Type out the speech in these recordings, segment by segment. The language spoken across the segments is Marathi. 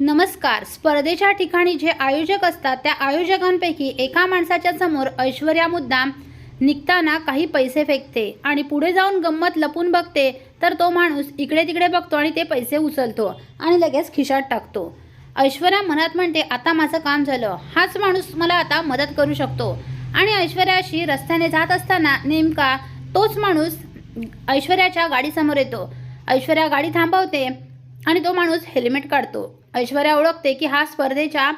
नमस्कार. स्पर्धेच्या ठिकाणी जे आयोजक असतात त्या आयोजकांपैकी एका माणसाच्या समोर ऐश्वर्या मुद्दाम निघताना काही पैसे फेकते आणि पुढे जाऊन गंमत लपून बघते तर तो माणूस इकडे तिकडे बघतो आणि ते पैसे उचलतो आणि लगेच खिशात टाकतो. ऐश्वर्या मनात म्हणते आता माझं काम झालं. हाच माणूस मला आता मदत करू शकतो. आणि ऐश्वर्याशी रस्त्याने जात असताना नेमका तोच माणूस ऐश्वर्याच्या गाडीसमोर येतो. ऐश्वर्या गाडी थांबवते. आणि तो माणूस हेल्मेट काढतो. ऐश्वर्या ओळखते की हा स्पर्धेच्या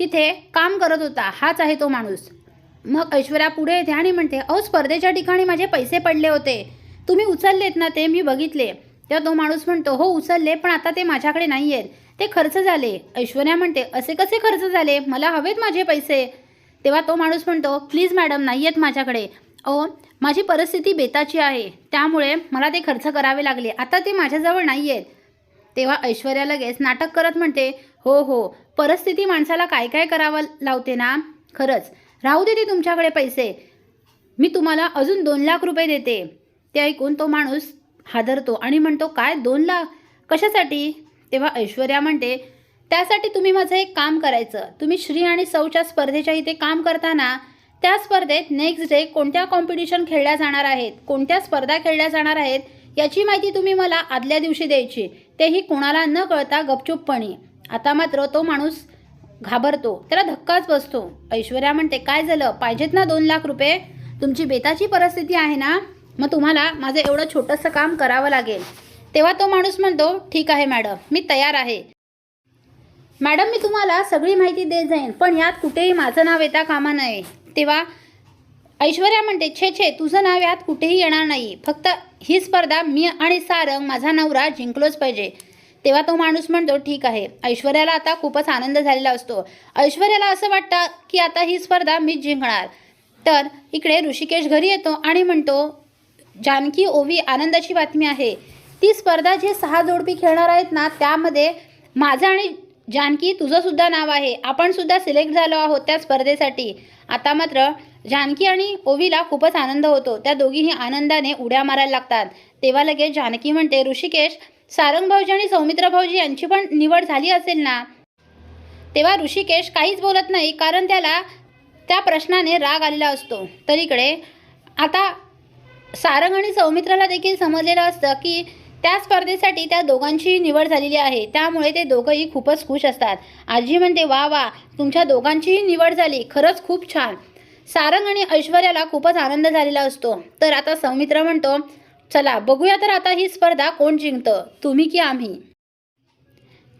तिथे काम करत होता. हाच आहे तो माणूस. मग ऐश्वर्या पुढे येते आणि म्हणते अहो स्पर्धेच्या ठिकाणी माझे पैसे पडले होते. तुम्ही उचललेत ना ते मी बघितले. तेव्हा तो माणूस म्हणतो हो उचलले पण आता ते माझ्याकडे नाही आहेत ते खर्च झाले. ऐश्वर्या म्हणते असे कसे खर्च झाले? मला हवेत माझे पैसे. तेव्हा तो माणूस म्हणतो प्लीज मॅडम नाही आहेत माझ्याकडे. अहो माझी परिस्थिती बेताची आहे. त्यामुळे मला ते खर्च करावे लागले. आता ते माझ्याजवळ नाही आहेत तेव्हा ऐश्वर्या लगेच नाटक करत म्हणते हो हो परिस्थिती माणसाला काय काय करावं लावते ना? खरंच. राहू देते तुमच्याकडे पैसे. मी तुम्हाला अजून दोन लाख रुपये देते. ते ऐकून तो माणूस हादरतो आणि म्हणतो काय दोन लाख? कशासाठी? तेव्हा ऐश्वर्या म्हणते त्यासाठी तुम्ही माझं एक काम करायचं. तुम्ही श्री आणि सौच्या स्पर्धेच्या इथे काम करताना त्या स्पर्धेत नेक्स्ट डे कोणत्या कॉम्पिटिशन खेळल्या जाणार आहेत? कोणत्या स्पर्धा खेळल्या जाणार आहेत? याची माहिती तुम्ही मला आदल्या दिवशी द्यायची. तेही कोणाला न कळता गपचूपपणे. आता मात्र तो माणूस घाबरतो. त्याला धक्काच बसतो. ऐश्वर्या म्हणते काय झालं? पाहिजेत ना दोन लाख रुपये? तुमची बेताची परिस्थिती आहे ना? मग तुम्हाला माझं एवढं छोटंसं काम करावं लागेल. तेव्हा तो माणूस म्हणतो ठीक आहे मॅडम. मी तयार आहे. मॅडम मी तुम्हाला सगळी माहिती देत जाईन पण यात कुठेही माझं नाव येता कामा नये. तेव्हा ऐश्वर्या म्हणते छे छे तुझं नाव यात कुठेही येणार नाही. फक्त ही स्पर्धा मी आणि सारंग माझा नवरा जिंकलोच पाहिजे. तेव्हा तो माणूस म्हणतो ठीक आहे. ऐश्वर्याला आता खूपच आनंद झालेला असतो. ऐश्वर्याला असं वाटतं की आता ही स्पर्धा मीच जिंकणार. तर इकडे ऋषिकेश घरी येतो आणि म्हणतो जानकी ओवी आनंदाची बातमी आहे. ती स्पर्धा जे सहा जोडपी खेळणार आहेत ना त्यामध्ये माझं आणि जानकी तुझंसुद्धा नाव आहे. आपणसुद्धा सिलेक्ट झालो आहोत त्या स्पर्धेसाठी. आता मात्र जानकी आणि ओवीला खूपच आनंद होतो. त्या दोघीही आनंदाने उड्या मारायला लागतात. तेव्हा लगेच जानकी म्हणते ऋषिकेश सारंग भाऊजी आणि सौमित्र भाऊजी यांची पण निवड झाली असेल ना? तेव्हा ऋषिकेश काहीच बोलत नाही कारण त्याला त्या प्रश्नाने राग आलेला असतो. तर इकडे आता सारंग आणि सौमित्राला देखील समजलेलं असतं की त्या स्पर्धेसाठी त्या दोघांची निवड झालेली आहे. त्यामुळे ते दोघंही खूपच खुश असतात. आजी म्हणते वा वा तुमच्या दोघांचीही निवड झाली. खरंच खूप छान. सारंग आणि ऐश्वर्याला खूपच आनंद झालेला असतो. तर आता सौमित्र म्हणतो चला बघूया तर आता ही स्पर्धा कोण जिंकतं? तुम्ही की आम्ही?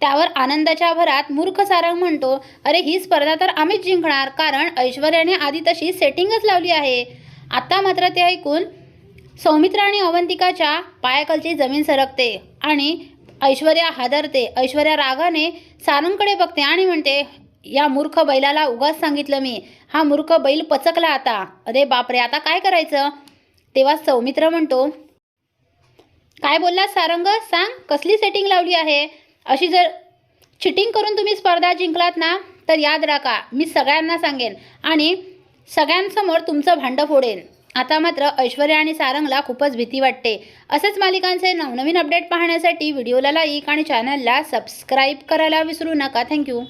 त्यावर आनंदाच्या भरात मूर्ख सारंग म्हणतो अरे ही स्पर्धा तर आम्हीच जिंकणार कारण ऐश्वर्याने आधी तशी सेटिंगच लावली आहे. आत्ता मात्र ते ऐकून सौमित्र आणि अवंतिकाच्या पायाखालची जमीन सरकते आणि ऐश्वर्या हादरते. ऐश्वर्या रागाने सारंगकडे बघते आणि म्हणते या मूर्ख बैलाला उगाच सांगितलं मी. हा मूर्ख बैल पचकला आता. अरे बापरे आता काय करायचं? तेव्हा सौमित्र म्हणतो काय बोलला सारंग? सांग कसली सेटिंग लावली आहे? अशी जर चिटिंग करून तुम्ही स्पर्धा जिंकलात ना तर याद राखा मी सगळ्यांना सांगेन आणि सगळ्यांसमोर तुमचं भांडं फोडेन. आता मात्र ऐश्वर्या आणि सारंगला खूपच भीती वाटते. असेच मालिकांचे नवनवीन अपडेट पाहण्यासाठी व्हिडिओला लाईक आणि चॅनलला सबस्क्राईब करायला विसरू नका. थँक्यू